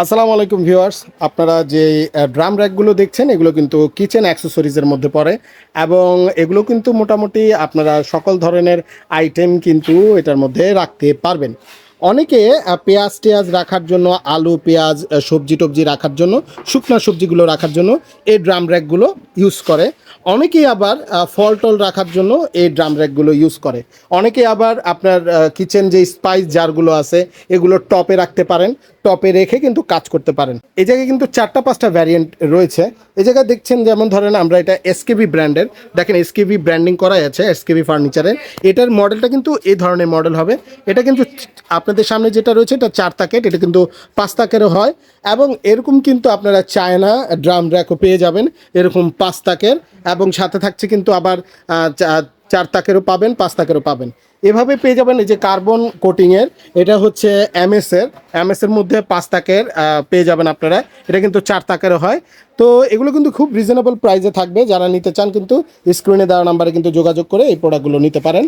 আসসালামু আলাইকুম ভিউয়ার্স। আপনারা যে ড্রাম র্যাকগুলো দেখছেন, এগুলো কিন্তু কিচেন অ্যাক্সেসরিজের মধ্যে পড়ে এবং এগুলো কিন্তু মোটামুটি আপনারা সকল ধরনের আইটেম কিন্তু এটার মধ্যে রাখতে পারবেন। অনেকে পেঁয়াজ টেয়াজ রাখার জন্য, আলু, পেঁয়াজ সবজি টবজি রাখার জন্য, শুকনো সবজিগুলো রাখার জন্য এই ড্রাম র্যাকগুলো ইউজ করে। অনেকেই আবার ফল টল রাখার জন্য এই ড্রাম র্যাকগুলো ইউজ করে। অনেকে আবার আপনার কিচেন যে স্পাইস জারগুলো আছে, এগুলো টপে রাখতে পারেন। টপে রেখে কিন্তু কাজ করতে পারেন। এই জায়গায় কিন্তু চারটা, পাঁচটা ভ্যারিয়েন্ট রয়েছে। এই জায়গায় দেখছেন যেমন ধরেন আমরা এটা এসকেবি ব্র্যান্ডের দেখেন এসকেবি ব্র্যান্ডিং করাই আছে এসকেবি ফার্নিচারের এটার মডেলটা কিন্তু এই ধরনের মডেল হবে। এটা কিন্তু আপনাদের সামনে যেটা রয়েছে, এটা চার তাকেট এটা কিন্তু পাঁচ তাকেরও হয়। এবং এরকম কিন্তু আপনারা চায়না ড্রাম র্যাকও পেয়ে যাবেন। এরকম পাঁচ তাকের। এবং সাথে থাকছে কিন্তু আবার চার তাকেরও পাবেন, পাঁচ তাকেরও পাবেন। এভাবে পেয়ে যাবেন এই যে কার্বন কোটিংয়ের, এটা হচ্ছে এমএস এর। এমএস এর মধ্যে পাঁচ তাকের পেয়ে যাবেন আপনারা। এটা কিন্তু চার তাকেরও হয়। তো এগুলো কিন্তু খুব রিজনেবল প্রাইসে থাকবে। যারা নিতে চান কিন্তু স্ক্রিনে দেওয়া নাম্বারে কিন্তু যোগাযোগ করে এই প্রোডাক্টগুলো নিতে পারেন।